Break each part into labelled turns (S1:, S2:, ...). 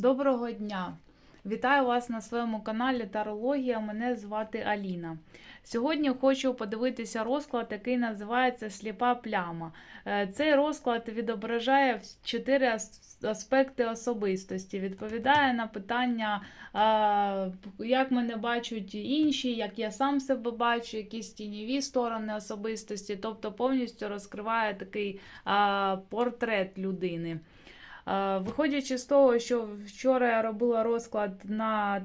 S1: Доброго дня! Вітаю вас на своєму каналі Тарологія. Мене звати Аліна. Сьогодні хочу подивитися розклад, який називається Сліпа пляма. Е, Цей розклад відображає чотири аспекти особистості. Відповідає на питання, як мене бачать інші, як я сам себе бачу, якісь тіньові сторони особистості, тобто повністю розкриває такий портрет людини. Е, Виходячи з того, що вчора я робила розклад на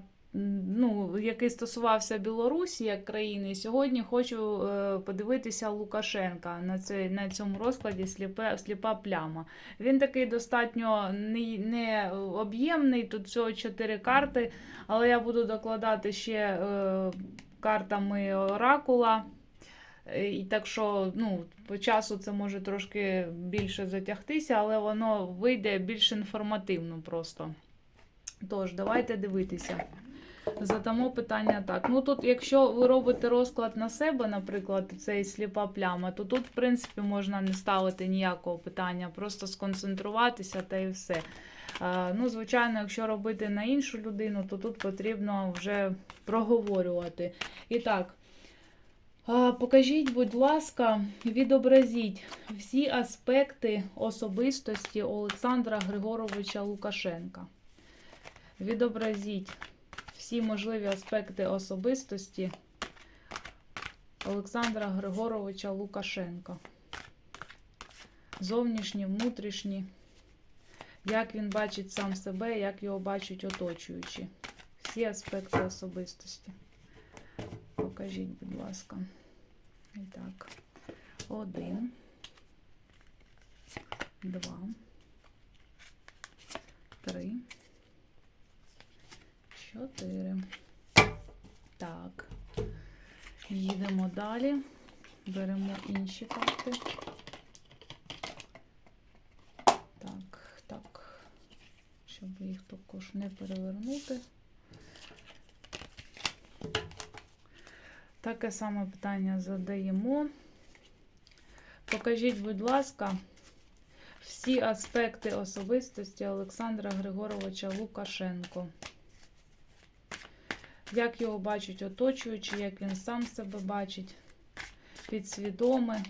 S1: ну, який стосувався Білорусі як країни, сьогодні хочу е, подивитися Лукашенка на, цей, на цьому розкладі сліпе, сліпа пляма. Він такий достатньо не, не об'ємний, тут всього чотири карти, але я буду докладати ще е, картами оракула. Е, І так що, ну, по часу це може трошки більше затягтися, але воно вийде більш інформативно просто. Тож, давайте дивитися. Задамо питання так. Ну тут, якщо ви робите розклад на себе, наприклад, цей сліпа пляма, то тут, в принципі, можна не ставити ніякого питання, просто сконцентруватися та і все. Ну, звичайно, якщо робити на іншу людину, то тут потрібно вже проговорювати. І так. Покажіть, будь ласка, відобразіть всі аспекти особистості Олександра Григоровича Лукашенка. Відобразіть всі можливі аспекти особистості Олександра Григоровича Лукашенка. Зовнішні, внутрішні, як він бачить сам себе, як його бачать оточуючі. Всі аспекти особистості. Покажіть, будь ласка. І так. Один. Два. Три. Чотири. Так. Їдемо далі. Беремо інші карти. Так, так. Щоб їх також не перевернути. Таке саме питання задаємо. Покажіть, будь ласка, всі аспекти особистості Олександра Григоровича Лукашенко. Як його бачать оточуючі, як він сам себе бачить, підсвідоме,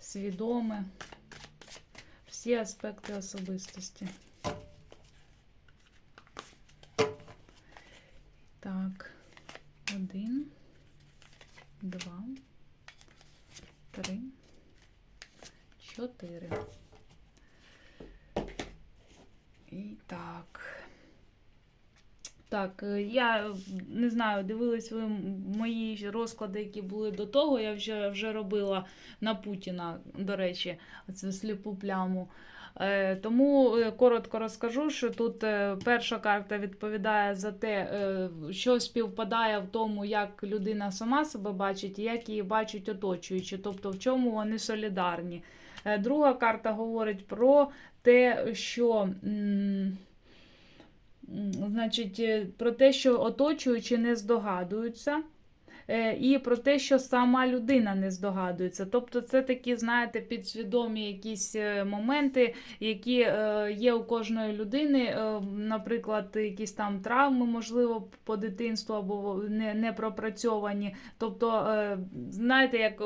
S1: свідоме, всі аспекти особистості. 4. І так. Так, е, я е, не знаю, дивились ви мої розклади, які були до того. Я вже вже робила на Путіна, до речі, цю сліпу пляму. Е, тому е, коротко розкажу, що тут перша карта відповідає за те, що співпадає в тому, як людина сама себе бачить і як її бачать оточуючі, тобто в чому вони солідарні. Е, Друга карта говорить про те, що. Значить, е, про те, що оточуючі не здогадуються, і про те, що сама людина не здогадується. Тобто, це такі, знаєте, підсвідомі якісь е, моменти, які е, є у кожної людини, е, наприклад, якісь там травми, можливо, по дитинству або не, не пропрацьовані. Тобто, е, знаєте, як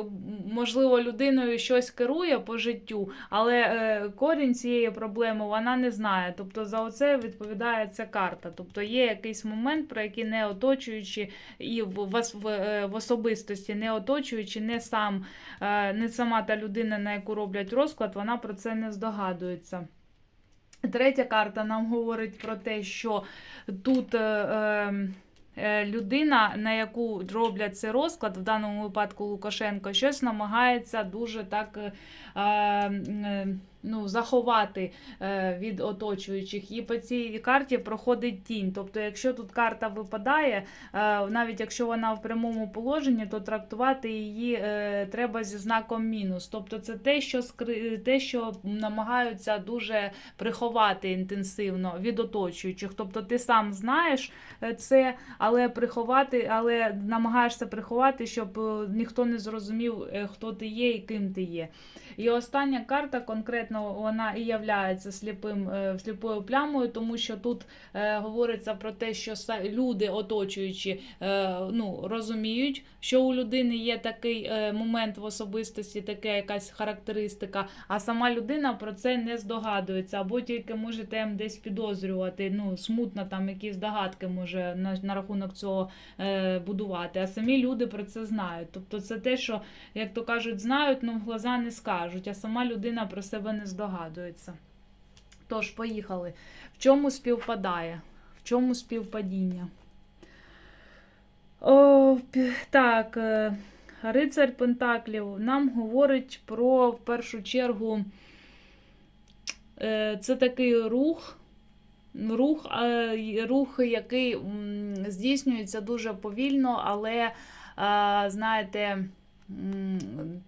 S1: можливо людиною щось керує по життю, але е, корінь цієї проблеми вона не знає. Тобто за оце відповідає ця карта. Тобто є якийсь момент, про який не оточуючи і в, в, в, е, особистості, не оточуючи, не сам, е, не сама та людина, на яку роблять розклад, вона про це не здогадується. Третя карта нам говорить про те, що тут е, людина, на яку роблять цей розклад, в даному випадку Лукашенко, щось намагається дуже так е, е, ну, заховати е, від оточуючих. І по цій карті проходить тінь. Тобто, якщо тут карта випадає, е, навіть якщо вона в прямому положенні, то трактувати її е, треба зі знаком мінус. Тобто, це те, що скри... те, що намагаються дуже приховати інтенсивно від оточуючих. Тобто, ти сам знаєш е, це, але приховати, але намагаєшся приховати, щоб е, ніхто не зрозумів, е, хто ти є і ким ти є. І остання карта конкретно конкретно вона і являється сліпим е, сліпою плямою, тому що тут е, говориться про те, що люди, оточуючі, е, ну, розуміють, що у людини є такий момент в особистості, така якась характеристика, а сама людина про це не здогадується, або тільки може там десь підозрювати, ну, смутно там якісь догадки може на, на рахунок цього будувати. А самі люди про це знають. Тобто це те, що, як то кажуть, знають, але в глаза не скажуть, а сама людина про себе не здогадується. Тож, поїхали. В чому співпадає? В чому співпадіння? О, так, е, рицарь Пентаклів нам говорить про в першу чергу. е, Це такий рух, рух, е, рух, який здійснюється дуже повільно, але, знаєте,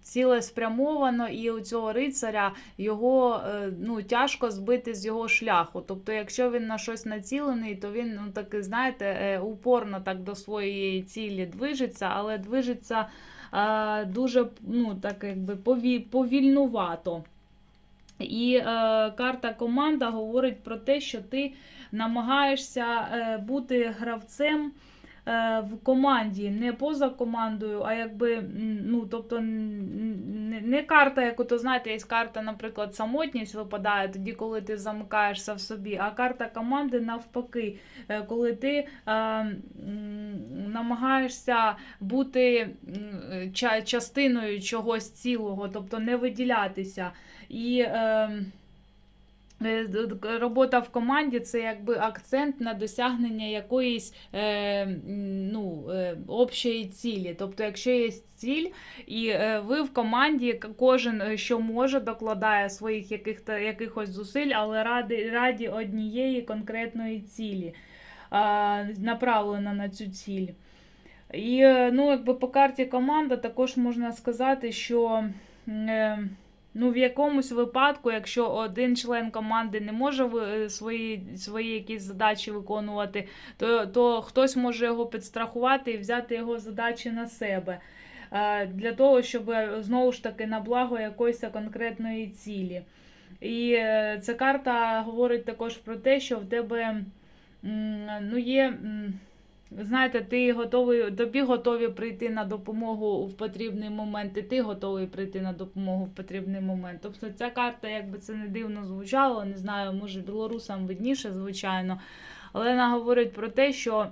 S1: цілеспрямовано, і у цього рицаря його е, ну, тяжко збити з його шляху. Тобто, якщо він на щось націлений, то він ну, таки, знаєте, е, упорно так до своєї цілі движеться, але движеться е, дуже ну, так, якби пові, повільнувато. І е, карта команда говорить про те, що ти намагаєшся е, бути гравцем в команді, не поза командою, а якби, ну, тобто, не, карта, яку то знаєте, є карта, наприклад, самотність випадає тоді, коли ти замикаєшся в собі, а карта команди навпаки, е, коли ти е, намагаєшся бути ча- частиною чогось цілого, тобто не виділятися. І е, е, робота в команді це якби акцент на досягнення якоїсь е, ну, е, общої цілі. Тобто, якщо є ціль, і е, ви в команді, кожен, е, що може, докладає своїх яких якихось зусиль, але ради, раді однієї конкретної цілі, а, направлена на цю ціль. І е, ну, якби по карті команда також можна сказати, що е, ну, в якомусь випадку, якщо один член команди не може свої, свої якісь задачі виконувати, то, то хтось може його підстрахувати і взяти його задачі на себе. е, Для того, щоб е, знову ж таки на благо якоїсь конкретної цілі. І е, ця карта говорить також про те, що в тебе ну, є. Знаєте, ти готовий, тобі готові прийти на допомогу в потрібний момент, і ти готовий прийти на допомогу в потрібний момент. Тобто ця карта, якби це не дивно звучало, не знаю, може білорусам видніше, звичайно, але вона говорить про те, що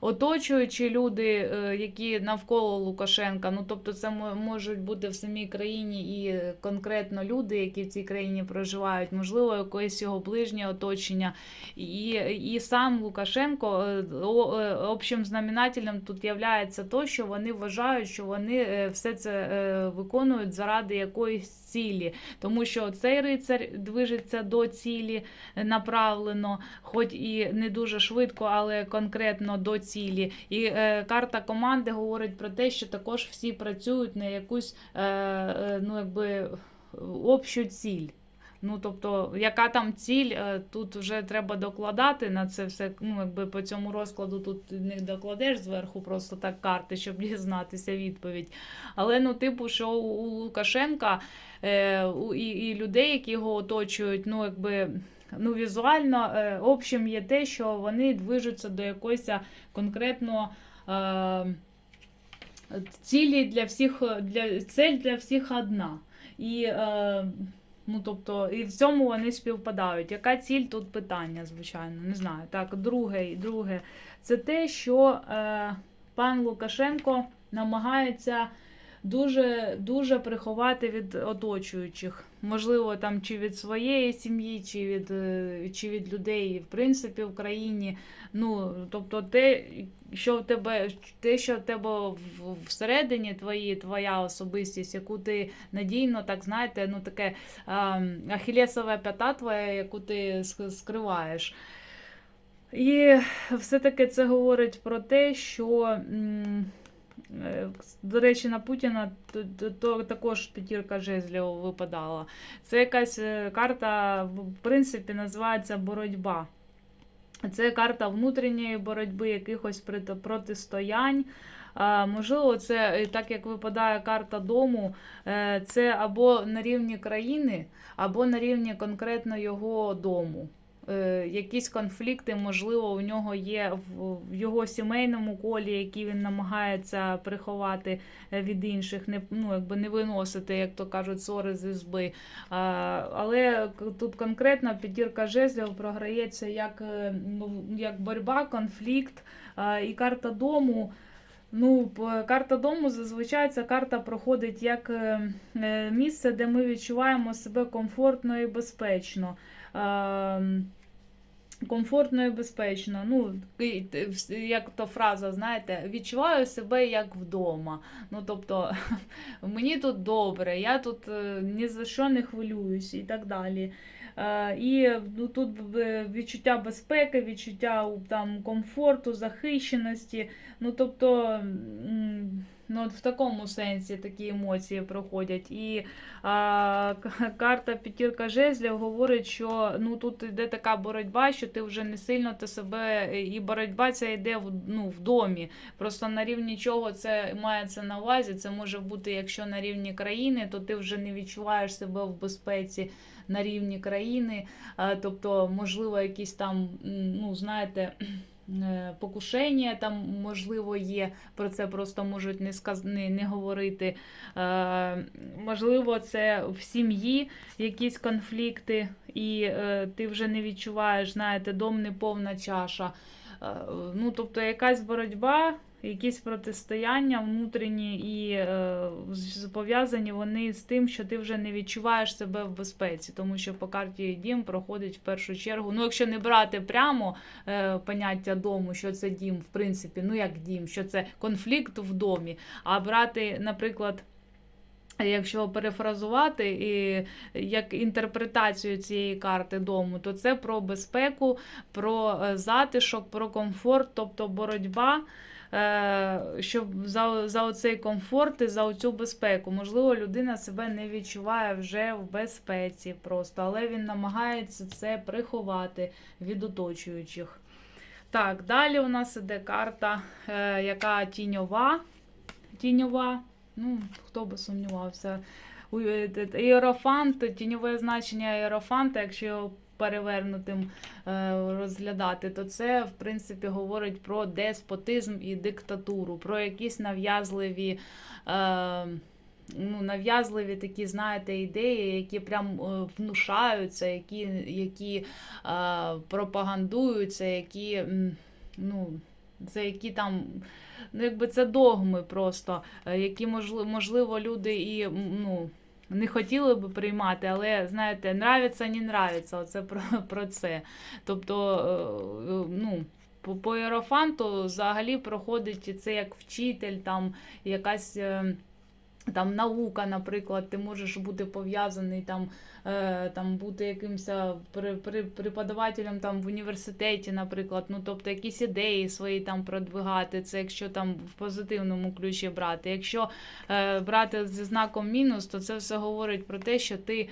S1: оточуючі люди, е, які навколо Лукашенка, ну тобто це можуть бути в самій країні і конкретно люди, які в цій країні проживають, можливо, якесь його ближнє оточення. І, і сам Лукашенко е, е, общим знаменателем тут являється то, що вони вважають, що вони е, все це е, виконують заради якоїсь цілі, тому що цей рицар движеться до цілі е, направлено, хоч і не дуже швидко, але конкретно до цілі. І е, карта команди говорить про те, що також всі працюють на якусь е, е, ну, якби, общу ціль. Ну, тобто, яка там ціль, е, тут вже треба докладати на це все. Ну, якби по цьому розкладу тут не докладеш зверху просто так карти, щоб дізнатися відповідь. Але ну, типу, що у Лукашенка е, і, і людей, які його оточують, ну, якби. Ну, візуально е, общим є те, що вони движуться до якоїсь конкретно е, цілі для всіх, для, цель для всіх одна. І, е, ну, тобто, і в цьому вони співпадають. Яка ціль тут питання, звичайно, не знаю. Так, друге, друге це те, що е, пан Лукашенко намагається дуже, дуже приховати від оточуючих. Можливо, там чи від своєї сім'ї, чи від, е, чи від людей, в принципі, в країні. Ну, тобто, те, що в тебе, те, що в тебе всередині твої, твоя особистість, яку ти надійно, так знаєте, ну таке ахілесова п'ята твоя, яку ти скриваєш. І все-таки це говорить про те, що, м, до речі, на Путіна то, також п'ятірка жезлів випадала. Це якась е, карта, в принципі, називається боротьба. Це карта внутрішньої боротьби, якихось протистоянь. Можливо, це е, так як випадає карта дому, е, це або на рівні країни, або на рівні конкретно його дому. Е, Якісь конфлікти, можливо, у нього є в, його сімейному колі, які він намагається приховати е, від інших, не, ну, якби не виносити, як то кажуть, ссори з ізби. Але тут конкретно п'ятірка жезлів програється як, е, ну, як боротьба, конфлікт і карта дому. Ну, карта дому зазвичай ця карта проходить як місце, де ми відчуваємо себе комфортно і безпечно. Ем, Комфортно і безпечно. Ну, як то фраза, знаєте, відчуваю себе як вдома. Ну, тобто, мені тут добре, я тут е, ні за що не хвилююсь і так далі. Е, І ну, тут відчуття безпеки, відчуття там, комфорту, захищеності. Ну, тобто, ну, от в такому сенсі такі емоції проходять. І а, карта п'ятірка жезлів говорить, що ну, тут йде така боротьба, що ти вже не сильно ти себе, і боротьба ця йде в, ну, в домі. Просто на рівні чого це мається на увазі. Це може бути, якщо на рівні країни, то ти вже не відчуваєш себе в безпеці на рівні країни. А, Тобто, можливо, якісь там, ну, знаєте. Е, Покушення там можливо є, про це просто можуть не сказ... не, не говорити. Е, можливо, це в сім'ї якісь конфлікти, і е, ти вже не відчуваєш, знаєте, дом не повна чаша. Е, ну, тобто якась боротьба, якісь протистояння внутрішні і е, пов'язані вони з тим, що ти вже не відчуваєш себе в безпеці, тому що по карті дім проходить в першу чергу. Ну, якщо не брати прямо е, поняття дому, що це дім, в принципі, ну як дім, що це конфлікт в домі, а брати, наприклад. Якщо перефразувати і як інтерпретацію цієї карти дому, то це про безпеку, про е, затишок, про комфорт, тобто боротьба, щоб за, за оцей комфорт і за оцю безпеку. Можливо, людина себе не відчуває вже в безпеці просто, але він намагається це приховати від оточуючих. Так, далі у нас іде карта, е, яка тіньова. Тіньова. Ну, хто би сумнівався. Е, Іерофант, тіньове значення іерофанта, якщо його перевернутим е, розглядати, то це, в принципі, говорить про деспотизм і диктатуру, про якісь нав'язливі. Е, Ну, нав'язливі такі, знаєте, ідеї, які прям е, внушаються, які, які е, пропагандуються, які, ну, це які там ну, якби це догми просто, які можливо, можливо люди і ну, не хотіли би приймати, але знаєте, нравиться, не нравиться. Оце про, про це. Тобто, е, е, ну. По, по взагалі проходить це як вчитель, там якась е, там наука, наприклад, ти можеш бути пов'язаний там, е, там бути якимось при, при, преподавателем там в університеті, наприклад, ну тобто якісь ідеї свої там продвигати, це якщо там в позитивному ключі брати. Якщо е, брати зі знаком мінус, то це все говорить про те, що ти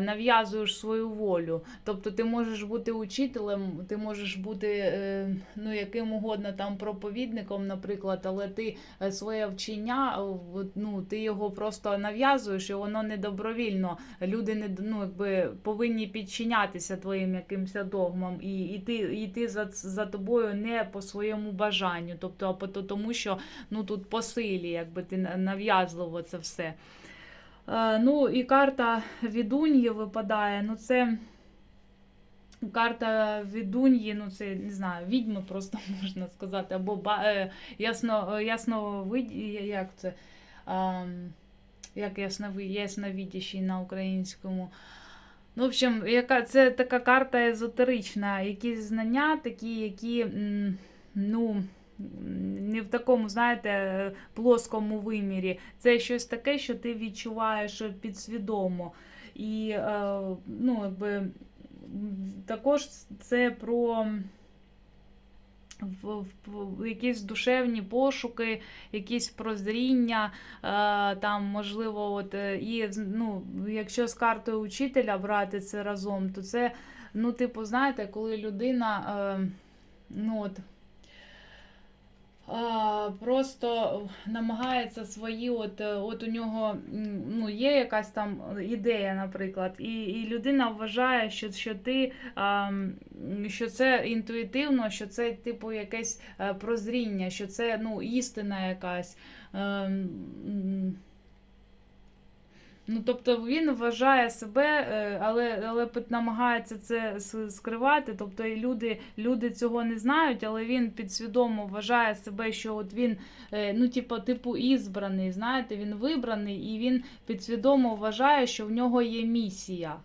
S1: нав'язуєш свою волю. Тобто ти можеш бути учителем, ти можеш бути е, ну, яким угодно там проповідником, наприклад, але ти е, своє вчення, е, ну, ти його просто нав'язуєш, і воно не добровільно. Люди не ну, якби, повинні підчинятися твоїм якимось догмам і йти, йти за, за тобою не по своєму бажанню, тобто а по то- тому, що ну, тут по силі, якби ти на- нав'язливо це все. Е, ну і карта відуньї випадає. Ну, це карта відуньї, ну це не знаю, відьми просто можна сказати, або ба, е, ясно, е, як це? Ем, як яснови, ясновидящий на українському. Ну, в общем, яка, це така карта езотерична, якісь знання такі, які, ну, не в такому, знаєте, плоскому вимірі. Це щось таке, що ти відчуваєш підсвідомо. І, е, ну, якби, також це про якісь душевні пошуки, якісь прозріння, е, там, можливо, от, е, і ну, якщо з картою учителя брати це разом, то це, ну, типу, знаєте, коли людина, ну, от, просто намагається свої, от, е, от у нього ну, є якась там ідея, наприклад, і, і людина вважає, що, що ти а, що це інтуїтивно, що це типу якесь е, прозріння, що це ну, істина якась. Ем, м, Ну, тобто він вважає себе, е, але, але намагається це скривати. Тобто і люди, люди цього не знають, але він підсвідомо вважає себе, що от він, е, ну, типу, типу, ізбраний, знаєте, він вибраний, і він підсвідомо вважає, що в нього є місія.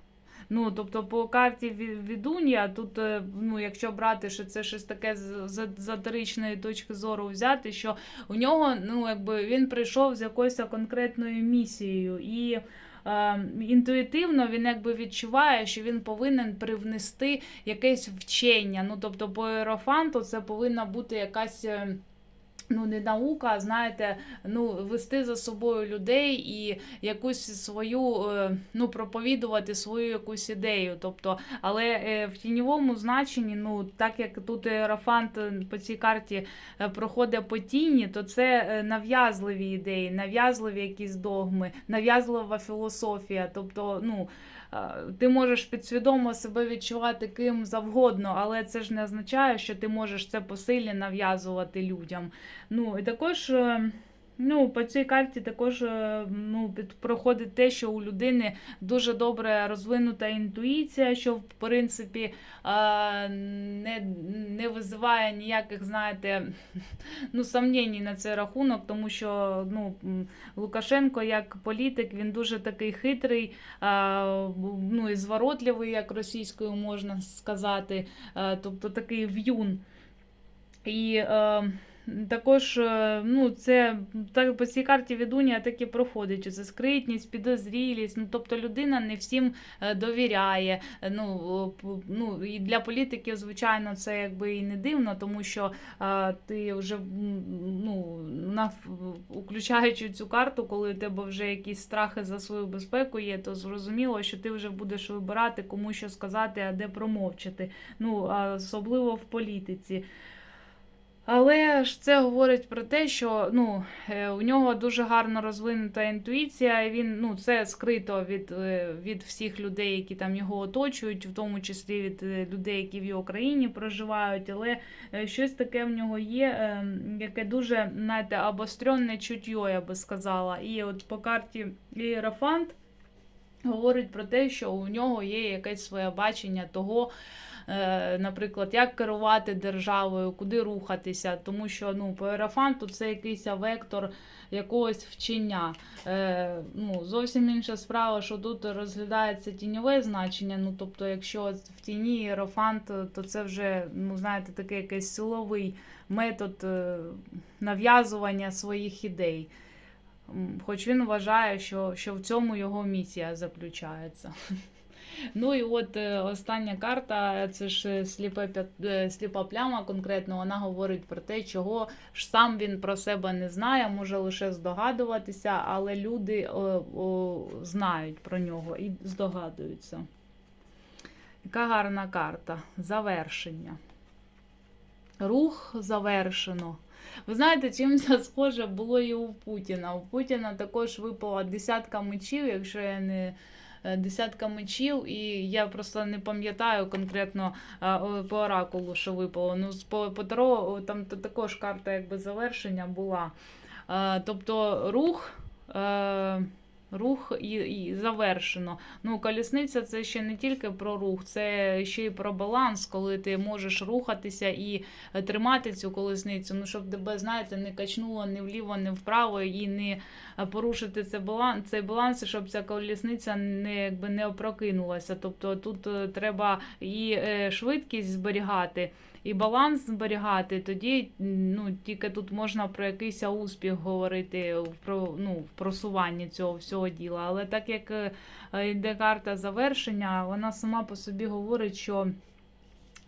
S1: Ну, тобто, по карті Ві- Відун'я, тут, е, ну, якщо брати, що це щось таке з з езотеричної точки зору взяти, що у нього, ну, якби він прийшов з якоюсь конкретною місією, і е, інтуїтивно він якби відчуває, що він повинен привнести якесь вчення. Ну, тобто, по Ерофанту це повинна бути якась. Ну, не наука, а знаєте, ну, вести за собою людей і якусь свою, е, ну, проповідувати свою якусь ідею. Тобто, але е, в тіньовому значенні, ну, так як тут е, по цій карті проходить по тіні, то це нав'язливі ідеї, нав'язливі якісь догми, нав'язлива філософія. Тобто, ну. Е, Ти можеш підсвідомо себе відчувати ким завгодно, але це ж не означає, що ти можеш це посилі нав'язувати людям. Ну і також. Ну, по цій карті також е, ну, проходить те, що у людини дуже добре розвинута інтуїція, що в принципі е, не, не визиває ніяких, знаєте, ну, сомнень на цей рахунок, тому що ну, Лукашенко як політик, він дуже такий хитрий, е, ну, і зворотливий, як російською можна сказати, тобто такий в'юн. І також е, ну, це так, по цій карті відунія так і проходить. що Це скритність, підозрілість. Ну, тобто людина не всім е, довіряє. Е, Ну, ну, і для політиків, звичайно, це якби і не дивно, тому що е, ти вже ну, на, включаючи цю карту, коли у тебе вже якісь страхи за свою безпеку є, то зрозуміло, що ти вже будеш вибирати, кому що сказати, а де промовчати. Ну, а особливо в політиці. Але ж це говорить про те, що ну, е, у нього дуже гарно розвинута інтуїція, і він ну, це скрито від, е, від всіх людей, які там його оточують, в тому числі від е, людей, які в його країні проживають. Але щось таке в нього є, е, яке дуже знаєте, обостренне чуття, я би сказала. І от по карті Іерофант говорить про те, що у нього є якесь своє бачення того, наприклад, як керувати державою, куди рухатися, тому що ну, по Ерафанту це якийсь вектор якогось вчення. Е, ну, зовсім інша справа, що тут розглядається тіньове значення. Ну, тобто, якщо в тіні Єрофант, то це вже, ну, знаєте, такий якийсь силовий метод е, нав'язування своїх ідей. Хоч він вважає, що, що в цьому його місія заключається. Ну і от е, остання карта, це ж е, сліпе, е, сліпа пляма конкретно, вона говорить про те, чого ж сам він про себе не знає, може лише здогадуватися, але люди о, о, знають про нього і здогадуються. Яка гарна карта. Завершення. Рух завершено. Ви знаєте, чим це схоже було і у Путіна. У Путіна також випала десятка мечів, якщо я не десятка мечів, і я просто не пам'ятаю конкретно е, по оракулу, що випало. Ну, по, по Таро там також карта якби завершення була. Е, Тобто рух. Рух і, і завершено. Ну, колісниця це ще не тільки про рух, це ще й про баланс, коли ти можеш рухатися і е, тримати цю колесницю, ну щоб тебе, знаєте, не качнуло ні вліво, ні вправо, і не е, порушити цей баланс, цей баланс, щоб ця колісниця не, якби, не опрокинулася. Тобто тут е, треба і швидкість зберігати, і баланс зберігати. Тоді ну, тільки тут можна про якийсь успіх говорити про ну, просуванні цього всього діла. Але так як е, йде карта завершення, вона сама по собі говорить, що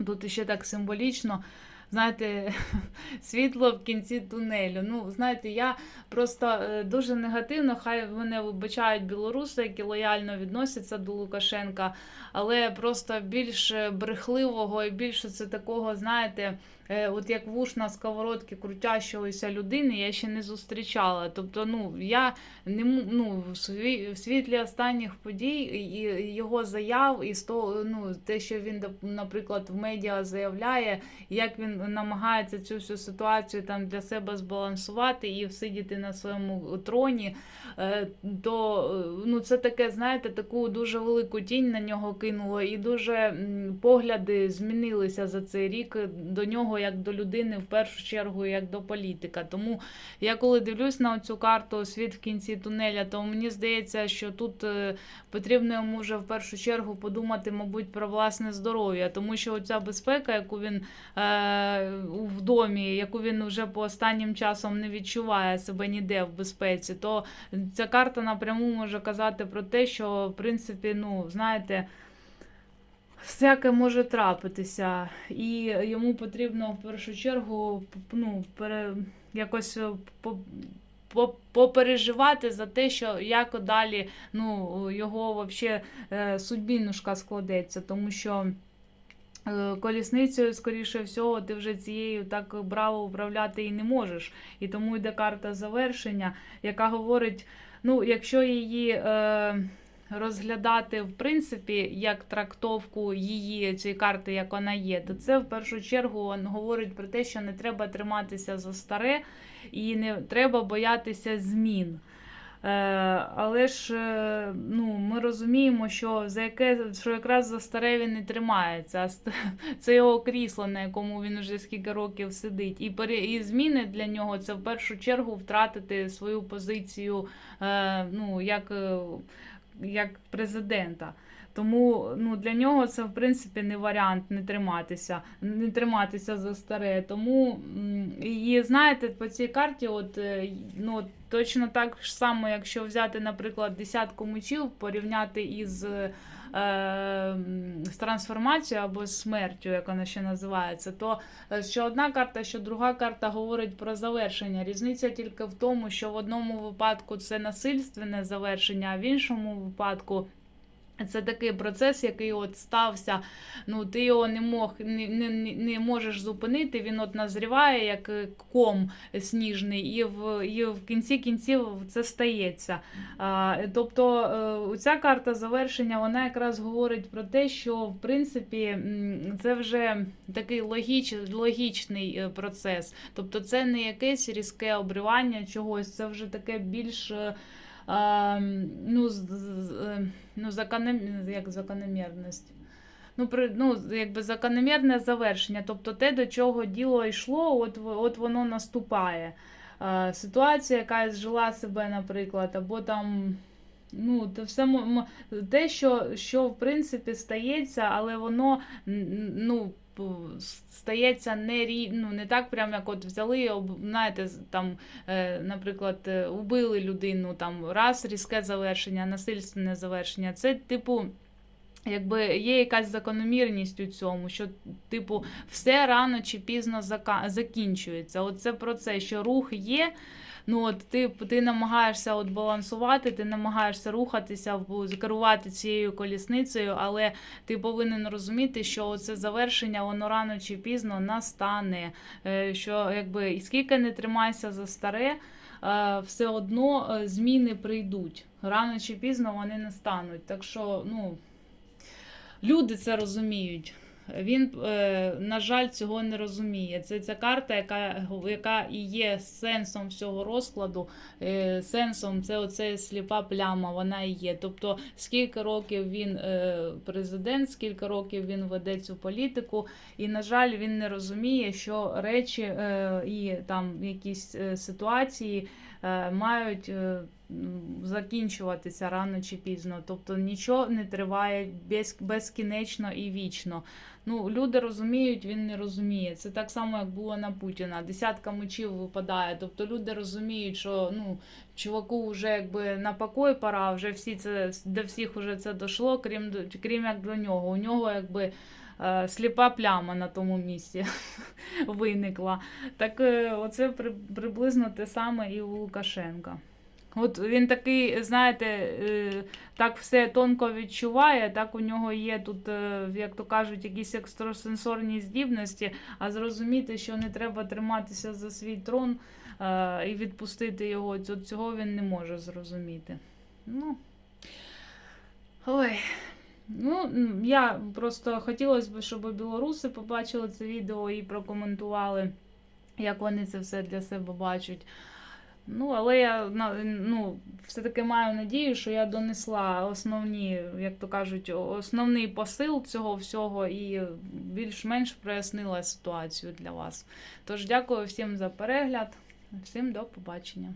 S1: тут ще так символічно. Знаєте, світло в кінці тунелю. Ну, знаєте, я просто е, дуже негативно, хай мене вибачають білоруси, які лояльно відносяться до Лукашенка, але просто більш брехливого і більше це такого, знаєте, е, от як вуш на сковородці крутящогося людини, я ще не зустрічала. Тобто, ну я не ну, в сві- в світлі останніх подій і його заяв, і того, ну, те, що він, наприклад, в медіа заявляє, як він намагається цю всю ситуацію там для себе збалансувати і всидіти на своєму троні, е, то е, ну, це таке, знаєте, таку дуже велику тінь на нього кинуло, і дуже погляди змінилися за цей рік до нього як до людини, в першу чергу, як до політика. Тому я коли дивлюсь на цю карту світ в кінці тунеля, то мені здається, що тут е, потрібно йому вже в першу чергу подумати, мабуть, про власне здоров'я, тому що ця безпека, яку він е, в домі, яку він вже по останнім часом не відчуває себе ніде в безпеці, то ця карта напряму може казати про те, що в принципі, ну знаєте. Всяке може трапитися, і йому потрібно в першу чергу ну, пере, якось е, по, по, попереживати за те, що як далі ну, його вообще е, судьбінушка складеться, тому що е, колісницею, скоріше всього, ти вже цією так браво управляти і не можеш. І тому йде карта завершення, яка говорить: ну, якщо її. Е, Розглядати в принципі як трактовку її цієї карти, як вона є, то це в першу чергу говорить про те, що не треба триматися за старе і не треба боятися змін. Е, але ж е, ну, ми розуміємо, що за яке що якраз за старе він не тримається. Це його крісло, на якому він вже скільки років сидить. І, і зміни для нього це в першу чергу втратити свою позицію е, ну, як, як президента. Тому ну, для нього це в принципі не варіант не триматися, не триматися за старе. Тому і знаєте, по цій карті, от е, ну точно так само, якщо взяти, наприклад, десятку мечів, порівняти із з трансформацією або смертю, як вона ще називається, то е, що одна карта, що друга карта говорить про завершення. Різниця тільки в тому, що в одному випадку це насильственне завершення, а в іншому випадку. Це такий процес, який от стався. Ну, ти його не мог не, не, не- можеш зупинити. Він от назріває як е, ком сніжний, і в, і в кінці кінців це стається. А, тобто, е, ця карта завершення, вона якраз говорить про те, що в принципі це вже такий логіч, логічний е, процес. Тобто, це не якесь різке обривання чогось, це вже таке більш. Е, ну, з, з- е, ну, як закономірність. Ну, при, ну, якби закономірне завершення, тобто те, до чого діло йшло, от, от воно наступає. А, ситуація, яка зжила себе, наприклад, або там. Ну, те, все, те що, що в принципі стається, але воно ну, стається не, рі, ну, не так, прям як от взяли, об- знаєте, там е, наприклад, е, убили людину, там раз різке завершення, насильственне завершення. Це, типу, якби є якась закономірність у цьому, що, типу, все рано чи пізно закінчується. От це про це, що рух є. Ну, от ти, ти намагаєшся от балансувати, ти намагаєшся рухатися, керувати цією колісницею, але ти повинен розуміти, що це завершення, воно рано чи пізно настане. Е, Що якби і скільки не тримайся за старе, е, все одно е, зміни прийдуть. Рано чи пізно вони настануть. Так що, ну, люди це розуміють. Він, е, на жаль, цього не розуміє. Це ця карта, яка, яка і є сенсом всього розкладу. Е, сенсом це оце сліпа пляма, вона і є. Тобто, скільки років він е, президент, скільки років він веде цю політику, і, на жаль, він не розуміє, що речі і там якісь ситуації мають. Закінчуватися рано чи пізно, тобто нічого не триває без, безкінечно і вічно. Ну, люди розуміють, він не розуміє. Це так само, як було на Путіна. Десятка мечів випадає. Тобто люди розуміють, що ну, чуваку вже якби на покой пора, вже всі це до всіх вже це дійшло, крім, крім як до нього. У нього якби. е, Сліпа пляма на тому місці виникла. Так е, оце приблизно те саме і у Лукашенка. От він такий, знаєте, е, так все тонко відчуває, так у нього є тут, е, як то кажуть, якісь екстрасенсорні здібності, а зрозуміти, що не треба триматися за свій трон е, і відпустити його, цього він не може зрозуміти. Ну, ой. Ну, я просто хотілося б, щоб білоруси побачили це відео і прокоментували, як вони це все для себе бачать. Ну, але я ну, все-таки маю надію, що я донесла основні, як то кажуть, основний посил цього всього і більш-менш прояснила ситуацію для вас. Тож дякую всім за перегляд, всім до побачення.